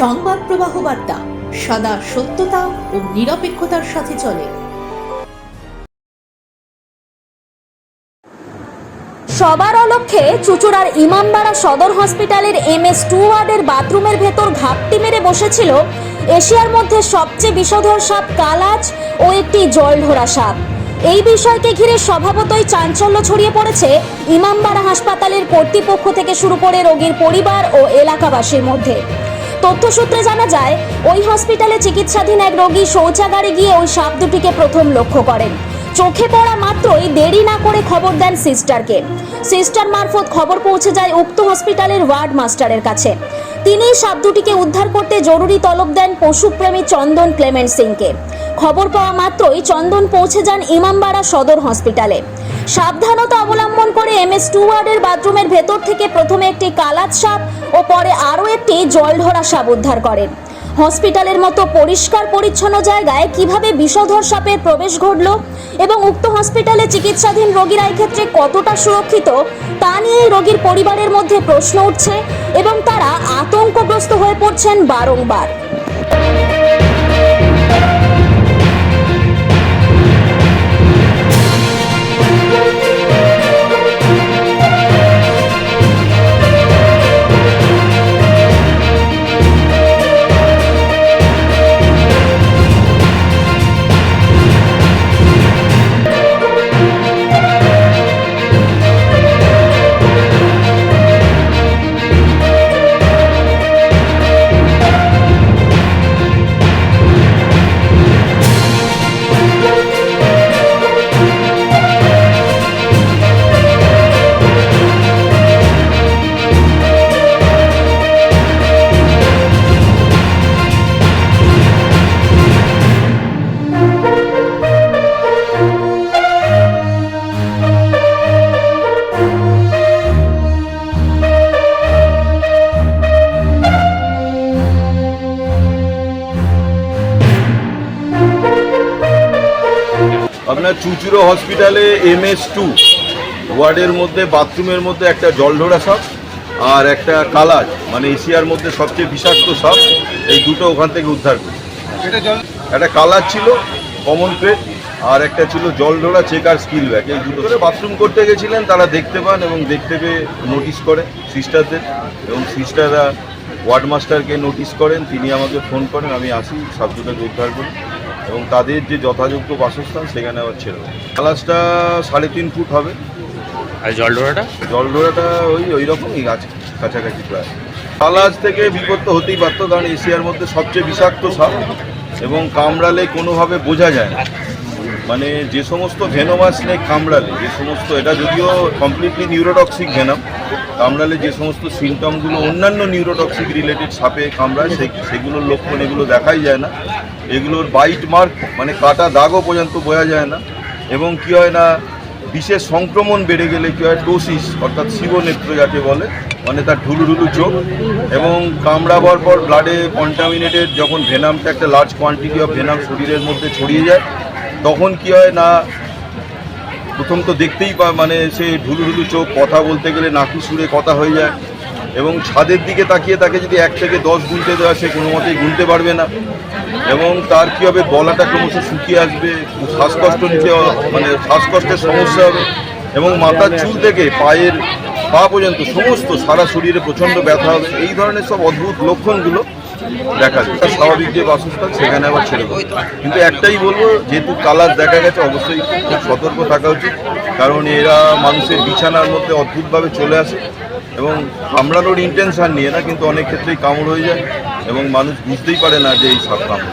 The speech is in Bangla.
সংবাদ প্রবাহ বার্তা, সদা সত্যতা ও নিরপেক্ষতার সাথে চলে। সবার অলক্ষে চুচুড়ার ইমামবাড়া সদর হসপিটালের এম এস টু ওয়ার্ডের বাথরুমের ভেতর ঘাপটি মেরে বসেছিল এশিয়ার মধ্যে সবচেয়ে বিষধর সাপ কালাজ ও একটি জলঢোরা সাপ। এই বিষয়কে ঘিরে স্বভাবতই চাঞ্চল্য ছড়িয়ে পড়েছে ইমামবাড়া হাসপাতালের কর্তৃপক্ষ থেকে শুরু করে রোগীর পরিবার ও এলাকাবাসীর মধ্যে। তথ্যসূত্রে জানা যায়, ওই হসপিটালে চিকিৎসাধীন এক রোগী শৌচাগারে গিয়ে ওই সাপ দুটিকে প্রথম লক্ষ্য করেন। চোখে পড়া মাত্রই দেরি না করে খবর দেন সিস্টারকে। সিস্টার মারফত খবর পৌঁছে যায় উক্ত হসপিটালের ওয়ার্ড মাস্টারের কাছে। তিনি সাপ দুটিকে উদ্ধার করতে জরুরি তলব দেন পশুপ্রেমী চন্দন ক্লেমেন্ট সিংকে। খবর পাওয়া মাত্রই চন্দন পৌঁছে যান ইমামবাড়া সদর হসপিটালে। সাবধানতা অবলম্বন করে এম এস টু ওয়ার্ডের বাথরুমের ভেতর থেকে প্রথমে একটি কালাত সাপ ও পরে আরও একটি জলঢরা সাপ উদ্ধার করেন। হসপিটালের মতো পরিষ্কার পরিচ্ছন্ন জায়গায় কীভাবে বিষধর সাপের প্রবেশ ঘটল এবং উক্ত হসপিটালে চিকিৎসাধীন রোগীরা ক্ষেত্রে কতটা সুরক্ষিত, তা নিয়ে রোগীর পরিবারের মধ্যে প্রশ্ন উঠছে এবং তারা আতঙ্কগ্রস্ত হয়ে পড়ছেন বারংবার। আপনার চুচুড়ো হসপিটালে এম এস টু ওয়ার্ডের মধ্যে বাথরুমের মধ্যে একটা জলঢোড়া সাপ আর একটা কালাজ মানে এশিয়ার মধ্যে সবচেয়ে বিষাক্ত সাপ এই দুটো ওখান থেকে উদ্ধার করি একটা কালার ছিল কমন প্লেট আর একটা ছিল জলঢোড়া চেক আর স্কিল ব্যাগ এই দুটো করে বাথরুম করতে গেছিলেন তারা দেখতে পান এবং দেখতে পেয়ে নোটিশ করে সিস্টারদের এবং সিস্টাররা ওয়ার্ড মাস্টারকে নোটিশ করেন তিনি আমাকে ফোন করেন আমি আসি সব দুটোকে উদ্ধার করি এবং তাদের যে যথাযোগ্য বাসস্থান সেখানে আবার ছেড়ে দেয় কালাসটা সাড়ে তিন ফুট হবে। আর জলডোরাটা জলডোরাটা ওই ওই রকমই গাছ কাছাকাছি প্রায়। খালাস থেকে বিপদ তো হতেই পারতো কারণ এশিয়ার মধ্যে সবচেয়ে বিষাক্ত সাপ এবং কামড়ালে কোনোভাবে বোঝা যায় না। মানে যে সমস্ত ভেনোমা স্নেক কামড়ালে, যে সমস্ত এটা যদিও কমপ্লিটলি নিউরোটক্সিক ভেনাম কামড়ালে যে সমস্ত সিমটমগুলো অন্যান্য নিউরোটক্সিক রিলেটেড সাপে কামড়ায় সেগুলোর লক্ষণ এগুলো দেখাই যায় না। এগুলোর বাইট মার্ক মানে কাটা দাগও পর্যন্ত বোঝা যায় না। এবং কী হয় না, বিশেষ সংক্রমণ বেড়ে গেলে কী হয় ডোসিস অর্থাৎ শিবনেত্র যাকে বলে মানে তার ঢুলু ঢুলু চোখ। এবং কামড়াবার পর ব্লাডে কন্টামিনেটেড যখন ভেনামটা একটা লার্জ কোয়ান্টিটি অফ ভেনাম শরীরের মধ্যে ছড়িয়ে যায় তখন কি হয় না, প্রথম তো দেখতেই পা মানে সে ঢুলু ঢুলু চোখ, কথা বলতে গেলে নাকি সুরে কথা হয়ে যায়। এবং ছাদের দিকে তাকিয়ে তাকে যদি এক থেকে দশ গুনতে দেওয়া সে কোনো মতেই গুনতে পারবে না। এবং তার কী হবে গলাটা ক্রমশ শুকিয়ে আসবে, শ্বাসকষ্ট নিতে মানে শ্বাসকষ্টের সমস্যা হবে। এবং মাথার চুল থেকে পায়ের পা পর্যন্ত সমস্ত সারা শরীরে প্রচণ্ড ব্যথা হবে। এই ধরনের সব অদ্ভুত লক্ষণগুলো দেখা যায়। স্বাভাবিক যে বাসস্থান, সেখানে আবার ছেড়ে দেবো কিন্তু একটাই বলব, যেহেতু কালার দেখা গেছে, অবশ্যই খুব সতর্ক থাকা উচিত। কারণ এরা মানুষের বিছানার মধ্যে অদ্ভুতভাবে চলে আসে। এবং কামড়ানোর ইন্টেনশন নিয়ে না, কিন্তু অনেক ক্ষেত্রেই কামড় হয়ে যায়। এবং মানুষ বুঝতেই পারে না যে এই সাপ কামড়